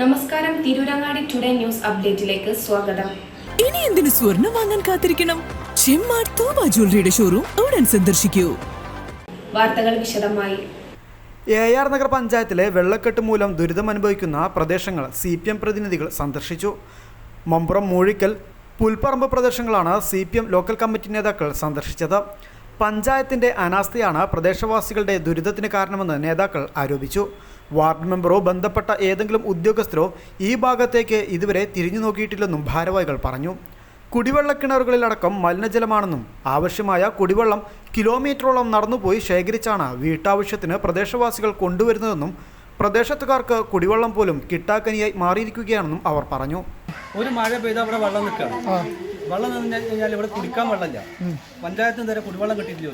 നമസ്കാരം Tirurangadi today news അപ്ഡേറ്റിലേക്ക് സ്വാഗതം. ഇനി എന്തിനു സ്വർണം വാങ്ങാൻ കാത്തിരിക്കണം? ചെമ്മാർ തോമ ജ്വല്ലറിയുടെ ഷോറൂം ഉടൻ സന്ദർശിക്കൂ. വാർത്തകൾ വിശദമായി. എ ആർ നഗർ പഞ്ചായത്തിലെ വെള്ളക്കെട്ട് മൂലം ദുരിതമനുഭവിക്കുന്ന പ്രദേശങ്ങൾ സി പി എം പ്രതിനിധികൾ സന്ദർശിച്ചു. മമ്പുറം മൂഴിക്കൽ പുൽപ്പറമ്പ് പ്രദേശങ്ങളാണ് C P M local committee നേതാക്കൾ സന്ദർശിച്ചത്. പഞ്ചായത്തിന്റെ അനാസ്ഥയാണ് പ്രദേശവാസികളുടെ ദുരിതത്തിന് കാരണമെന്ന് നേതാക്കൾ ആരോപിച്ചു. വാർഡ് മെമ്പറോ ബന്ധപ്പെട്ട ഏതെങ്കിലും ഉദ്യോഗസ്ഥരോ ഈ ഭാഗത്തേക്ക് ഇതുവരെ തിരിഞ്ഞു നോക്കിയിട്ടില്ലെന്നും ഭാരവാഹികൾ പറഞ്ഞു. കുടിവെള്ള കിണറുകളിലടക്കം മലിനജലമാണെന്നും ആവശ്യമായ കുടിവെള്ളം കിലോമീറ്ററോളം നടന്നുപോയി ശേഖരിച്ചാണ് വീട്ടാവശ്യത്തിന് പ്രദേശവാസികൾ കൊണ്ടുവരുന്നതെന്നും പ്രദേശത്തുകാർക്ക് കുടിവെള്ളം പോലും കിട്ടാക്കനിയായി മാറിയിരിക്കുകയാണെന്നും അവർ പറഞ്ഞു. ഒരു മഴ പെയ്താൽ അവിടെ വെള്ളം നിൽക്കുകയാണ്. വെള്ളം നിന്ന് കഴിഞ്ഞാൽ ഇവിടെ കുടിക്കാൻ വെള്ളമില്ല. പഞ്ചായത്ത് നേരെ കുടിവെള്ളം കിട്ടിയില്ല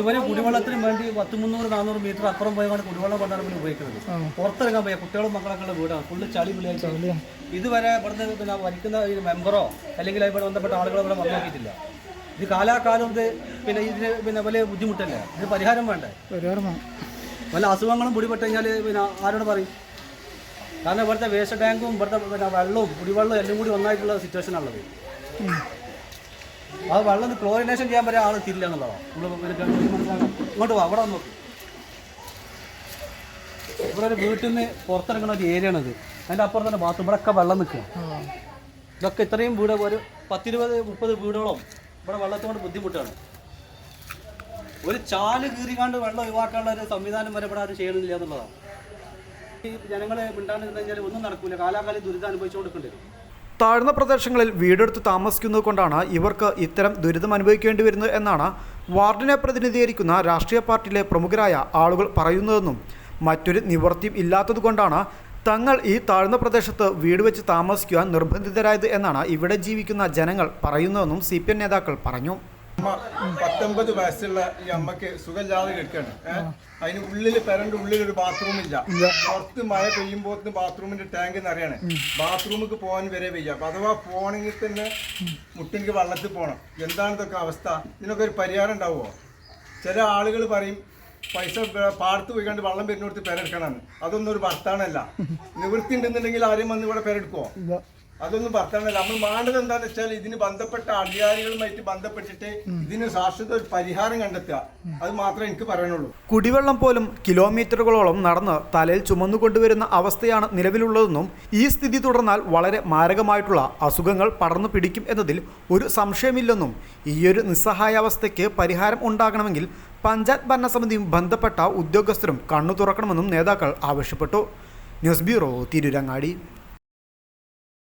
ഇവർ കുടിവെള്ളത്തിന് വേണ്ടി പത്ത് മുന്നൂറ് നാനൂറ് മീറ്റർ അപ്പുറം പോയാണ് കുടിവെള്ളം കൊണ്ടാണ് പിന്നെ ഉപയോഗിക്കുന്നത്. പുറത്തിറങ്ങാൻ പോയ കുട്ടികളും മക്കളൊക്കെ ഉള്ള വീടാണ്. ഫുള്ള് ചളി വിളിയായിട്ട് ഇതുവരെ ഇവിടുന്ന് പിന്നെ വരിക്കുന്ന ഒരു മെമ്പറോ അല്ലെങ്കിൽ ഇവിടെ ബന്ധപ്പെട്ട ആളുകളോ ഇവിടെ വന്നിട്ടില്ല നോക്കിയിട്ടില്ല ഇത് കാലാകാലം ഇത് പിന്നെ ഇതിന് പിന്നെ വലിയ ബുദ്ധിമുട്ടല്ലേ? ഇത് പരിഹാരം വേണ്ടേ? വല്ല അസുഖങ്ങളും പിടിപെട്ട് കഴിഞ്ഞാൽ പിന്നെ ആരോട് പറയും? കാരണം ഇവിടുത്തെ വേസ്റ്റ് ടാങ്കും ഇവിടുത്തെ പിന്നെ വെള്ളവും കുടിവെള്ളവും എല്ലാം കൂടി ഒന്നായിട്ടുള്ള സിറ്റുവേഷൻ ആ വെള്ളം ക്ലോറിനേഷൻ ചെയ്യാൻ പറ്റിയ ആൾ തിരില്ല എന്നുള്ളതാണ് നമ്മൾ ഇങ്ങോട്ട് വാ അവിടെ നോക്കി. ഇവിടെ ഒരു വീട്ടിൽ നിന്ന് പുറത്തിറങ്ങുന്ന ഒരു ഏരിയ ആണിത് അതിന്റെ അപ്പുറം തന്നെ ബാത്റൂം ഇവിടെയൊക്കെ വെള്ളം നിൽക്കുക. ഇതൊക്കെ ഇത്രയും വീട് ഒരു പത്തിരുപത് മുപ്പത് വീടുകളും ഇവിടെ വെള്ളത്തോട് ബുദ്ധിമുട്ടാണ്. ഒരു ചാൽ കീറിക്കാണ്ട് വെള്ളം ഒഴിവാക്കാനുള്ള ഒരു സംവിധാനം വരെ ഇവിടെ ആരും ചെയ്യണില്ല എന്നുള്ളതാണ് ഈ ജനങ്ങളെ മിണ്ടാണ്ട് നിന്ന് കഴിഞ്ഞാൽ ഒന്നും നടക്കില്ല കാലാകാലം ദുരിതം അനുഭവിച്ചുകൊണ്ടിരിക്കേണ്ടി വരും. താഴ്ന്ന പ്രദേശങ്ങളിൽ വീടെടുത്ത് താമസിക്കുന്നത് കൊണ്ടാണ് ഇവർക്ക് ഇത്തരം ദുരിതം അനുഭവിക്കേണ്ടി വരുന്നത് എന്നാണ് വാർഡിനെ പ്രതിനിധീകരിക്കുന്ന രാഷ്ട്രീയ പാർട്ടിയിലെ പ്രമുഖരായ ആളുകൾ പറയുന്നതെന്നും മറ്റൊരു നിവൃത്തിയും ഇല്ലാത്തതുകൊണ്ടാണ് തങ്ങൾ ഈ താഴ്ന്ന പ്രദേശത്ത് വീട് വെച്ച് താമസിക്കുവാൻ നിർബന്ധിതരായത് എന്നാണ് ഇവിടെ ജീവിക്കുന്ന ജനങ്ങൾ പറയുന്നതെന്നും സി നേതാക്കൾ പറഞ്ഞു. പത്തൊമ്പത് വയസ്സുള്ള ഈ അമ്മയ്ക്ക് സുഖമില്ലാതെ കിടക്കാണ് അതിന് ഉള്ളിൽ പെരന്റെ ഉള്ളിൽ ഒരു ബാത്റൂം ഇല്ല. പുറത്ത് മഴ പെയ്യുമ്പോൾ ബാത്റൂമിന്റെ ടാങ്ക് നിറയാണ് ബാത്റൂമിക്ക് പോകാൻ വരെ വയ്യ. അപ്പൊ അഥവാ പോണെങ്കിൽ തന്നെ മുട്ടിനിക്ക് വള്ളത്തിൽ പോകണം എന്താണ് ഇതൊക്കെ അവസ്ഥ? ഇതിനൊക്കെ ഒരു പരിഹാരം ഉണ്ടാവുമോ? ചില ആളുകൾ പറയും പൈസ പാടത്ത് പോയി കണ്ട് വെള്ളം പെരെടുക്കണമെന്ന് അതൊന്നും ഒരു ഭർത്താനല്ല നിവൃത്തി ഉണ്ടെന്നുണ്ടെങ്കിൽ ആരും വന്ന് ഇവിടെ പെരെടുക്കുമോ അതൊന്നും പറഞ്ഞില്ല നമ്മൾ വേണ്ടത് എന്താന്ന് വെച്ചാൽ ഇതിന് ബന്ധപ്പെട്ട അധികാരികളുമായിട്ട് ബന്ധപ്പെട്ടിട്ട് ഇതിന് ശാശ്വത ഒരു പരിഹാരം കണ്ടെത്തുക. അത് മാത്രമേ എനിക്ക് പറയാനുള്ളൂ. കുടിവെള്ളം പോലും കിലോമീറ്ററുകളോളം നടന്ന് തലയിൽ ചുമന്നുകൊണ്ടുവരുന്ന അവസ്ഥയാണ് നിലവിലുള്ളതെന്നും ഈ സ്ഥിതി തുടർന്നാൽ വളരെ മാരകമായിട്ടുള്ള അസുഖങ്ങൾ പടർന്നു പിടിക്കും എന്നതിൽ ഒരു സംശയമില്ലെന്നും ഈയൊരു നിസ്സഹായാവസ്ഥയ്ക്ക് പരിഹാരം ഉണ്ടാകണമെങ്കിൽ പഞ്ചായത്ത് ഭരണസമിതിയും ബന്ധപ്പെട്ട ഉദ്യോഗസ്ഥരും കണ്ണു തുറക്കണമെന്നും നേതാക്കൾ ആവശ്യപ്പെട്ടു. News bureau Tirurangadi.